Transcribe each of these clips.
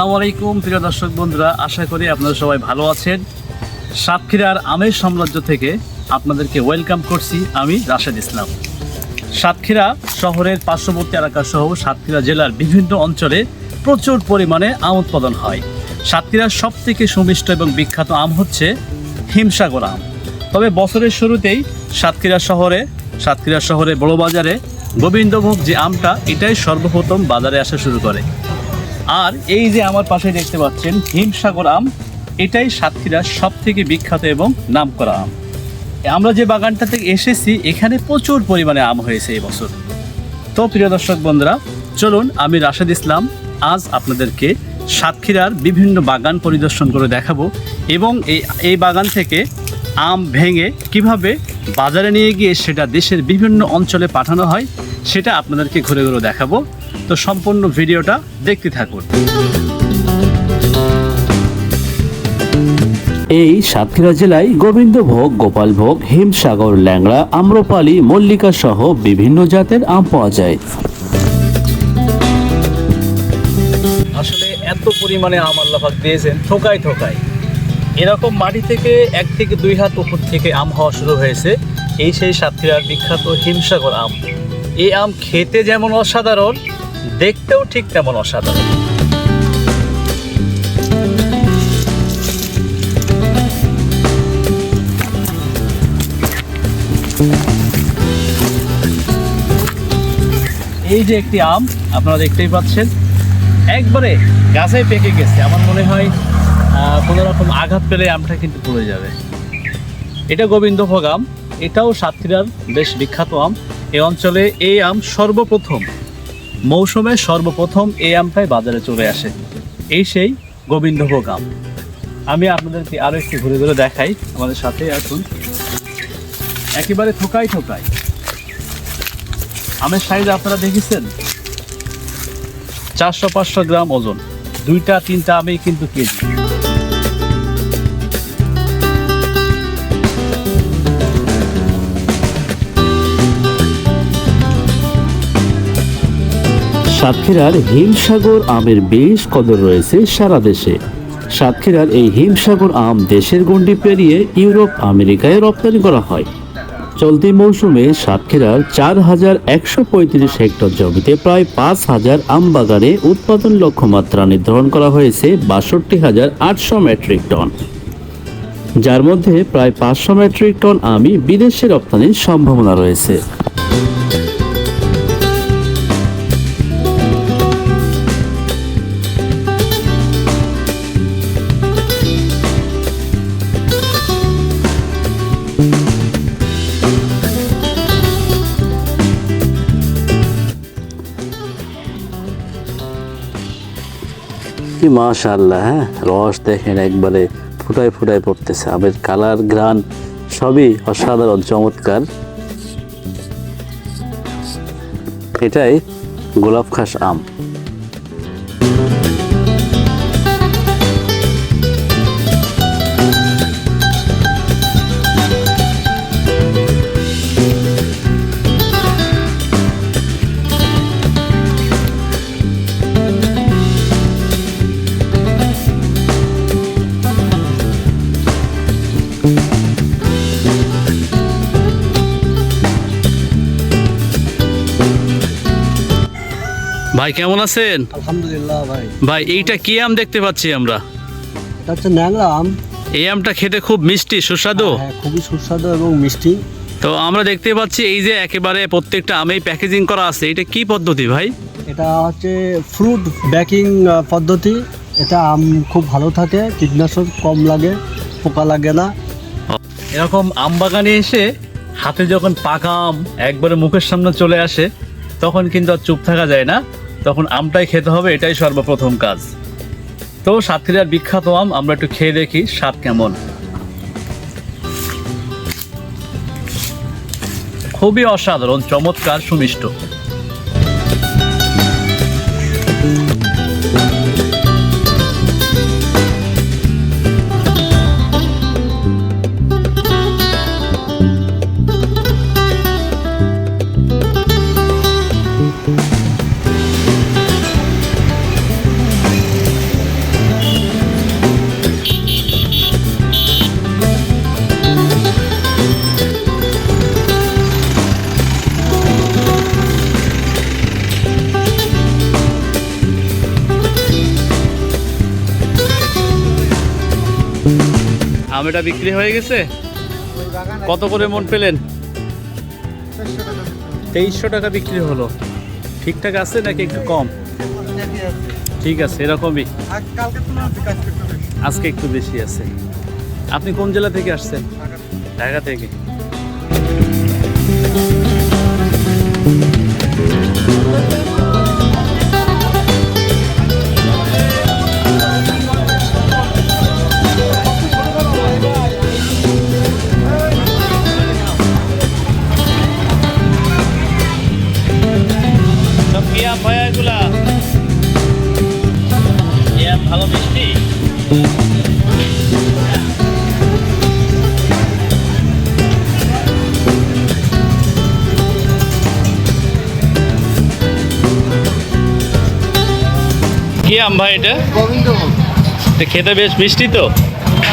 আসসালামু আলাইকুম, প্রিয় দর্শক বন্ধুরা, আশা করি আপনারা সবাই ভালো আছেন। সাতক্ষীরার আমের সাম্রাজ্য থেকে আপনাদেরকে ওয়েলকাম করছি আমি রাশেদ ইসলাম। সাতক্ষীরা শহরের পার্শ্ববর্তী এলাকা সহ সাতক্ষীরা জেলার বিভিন্ন অঞ্চলে প্রচুর পরিমাণে আম উৎপাদন হয়। সাতক্ষীরার সব থেকে সুমিষ্ট এবং বিখ্যাত আম হচ্ছে হিমসাগর আম। তবে বছরের শুরুতেই সাতক্ষীরা শহরে সাতক্ষীরা শহরে বড় বাজারে গোবিন্দভোগ যে আমটা, এটাই সর্বপ্রথম বাজারে আসা শুরু করে। আর এই যে আমার পাশে দেখতে পাচ্ছেন হিমসাগর আম, এটাই সাতক্ষীরার সব থেকে বিখ্যাত এবং নামকরা আম। আমরা যে বাগানটা থেকে এসেছি, এখানে প্রচুর পরিমাণে আম হয়েছে এই বছর। তো প্রিয় দর্শক বন্ধুরা, চলুন আমি রাশেদ ইসলাম আজ আপনাদেরকে সাতক্ষীরার বিভিন্ন বাগান পরিদর্শন করে দেখাবো এবং এই এই বাগান থেকে আম ভেঙে কীভাবে বাজারে নিয়ে গিয়ে সেটা দেশের বিভিন্ন অঞ্চলে পাঠানো হয়, সেটা আপনাদেরকে ঘুরে ঘুরে দেখাবো। তো সম্পূর্ণ ভিডিওটা দেখতে থাকুন। এই সাতক্ষীরা জেলায় গোবিন্দভোগ গোপালভোগ হিমসাগর ল্যাংড়া আম্রপালি মল্লিকা সহ বিভিন্ন জাতের আম পাওয়া যায়। আসলে এত পরিমাণে আম আল্লাহাক দিয়েছেন থোকায় থোকায়। এরকম মাটি থেকে এক থেকে দুই হাত উপর থেকে আম হওয়া শুরু হয়েছে। এই সেই সাতক্ষীরার বিখ্যাত হিমসাগর আম। এই আম খেতে যেমন অসাধারণ দেখতেও ঠিক তেমন অসাধারণ। এই যে একটি আম, আপনারা দেখতেই পাচ্ছেন, একবারে গাছে পেকে গেছে। আমার মনে হয় কোনো রকম আঘাত পেলে আমটা কিন্তু পড়ে যাবে। এটা গোবিন্দভোগ আম, এটাও সাতক্ষীরার বেশ বিখ্যাত আম। এই অঞ্চলে এই আম সর্বপ্রথম মৌসুমে সর্বপ্রথম এই আমটাই বাজারে চলে আসে। এই সেই গোবিন্দভোগ আম। আমি আপনাদেরকে আরও একটু ঘুরে ঘুরে দেখাই আমাদের সাথে আসুন একেবারে থোকাই থোকাই আমের সাইজ আপনারা দেখেছেন? চারশো পাঁচশো গ্রাম ওজন। দুইটা, তিনটা আমেই কিন্তু কেজি। সাতক্ষীরার হিমসাগর আমের বেশ কদর রয়েছে সারা দেশে। সাতক্ষীরার এই হিমসাগর আম দেশের গণ্ডি পেরিয়ে ইউরোপ, আমেরিকায় রপ্তানি করা হয়। চলতি মৌসুমে সাতক্ষীরার চার হাজার একশো পঁয়ত্রিশ হেক্টর জমিতে প্রায় পাঁচ হাজার আম বাগানে উৎপাদন লক্ষ্যমাত্রা নির্ধারণ করা হয়েছে বাষট্টি হাজার আটশো মেট্রিক টন। যার মধ্যে প্রায় পাঁচশো মেট্রিক টন আমই বিদেশে রপ্তানির সম্ভাবনা রয়েছে। কি মাশাল্লাহ হ্যাঁ? রস দেখেন একবারে ফুটায় ফুটায় পড়তেছে। আমের কালার গ্রান সবই অসাধারণ, চমৎকার। এটাই গোলাপ খাস আম। ভাই কেমন আছেন? আলহামদুলিল্লাহ ভাই। ভাই এইটা কি আম দেখতে পাচ্ছি আমরা? এটা হচ্ছে ন্যাংরা আম। এই আমটা খেতে খুব মিষ্টি সুস্বাদু? হ্যাঁ খুবই সুস্বাদু এবং মিষ্টি। তো আমরা দেখতে পাচ্ছি এই যে একেবারে প্রত্যেকটা আমেই প্যাকেজিং করা আছে। এটা কি পদ্ধতি ভাই? এটা হচ্ছে ফ্রুট ব্যাকিং পদ্ধতি। এটা আম খুব ভালো থাকে কীটনাশক কম লাগে পোকা লাগে না। এরকম আম বাগানে এসে হাতে যখন পাকা আম একবারে মুখের সামনে চলে আসে তখন কিন্তু আর চুপ থাকা যায় না। তখন আমটাই খেতে হবে, এটাই সর্বপ্রথম কাজ। তো সাতক্ষীরার বিখ্যাত আম, আমরা একটু খেয়ে দেখি স্বাদ কেমন। খুবই অসাধারণ, চমৎকার, সুমিষ্ট। আম এটা বিক্রি হয়ে গেছে? কত করে মন পেলেন? তেইশশো টাকা বিক্রি হলো। ঠিকঠাক আছে নাকি একটু কম? ঠিক আছে, এরকমই। আজকে একটু বেশি আছে। আপনি কোন জেলা থেকে আসছেন? ঢাকা থেকে। সব ভালো মিষ্টি? কি আম ভাই এটা? খেতে বেশ মিষ্টি তো?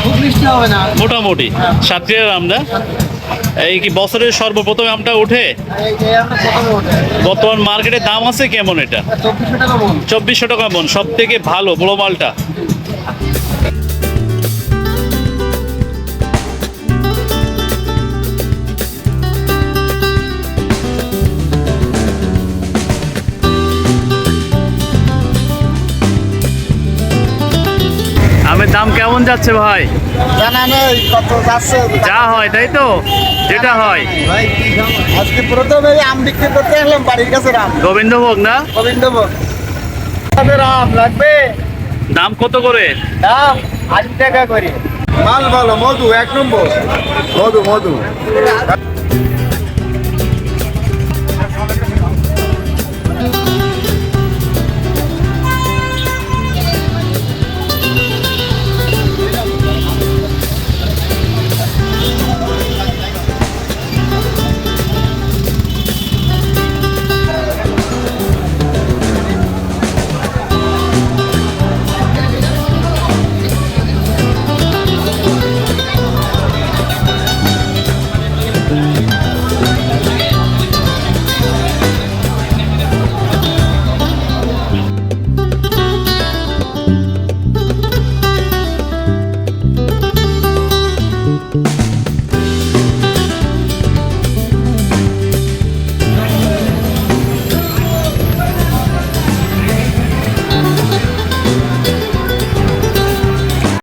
খুব মিষ্টি হবে না। মোটামুটি। সাতক্ষীরার আম না? এই কি বছরের সর্বপ্রথম আমটা ওঠে? বর্তমান মার্কেটে দাম আছে কেমন এটা? চব্বিশশো টাকা মন। সব থেকে ভালো বড় মালটা। আমের দাম কেমন যাচ্ছে ভাই? জানা নেই কত যাচ্ছে? যা হয় তাই তো? যেটা হয়। আজকে প্রথমে আম বিক্রি করতে আসলাম বাড়ির কাছে রাম। গোবিন্দভোগ না? গোবিন্দভোগ। আম লাগবে। দাম কত করে? দাম আশি টাকা করে। মাল ভালো মধু এক নম্বর। মধু মধু।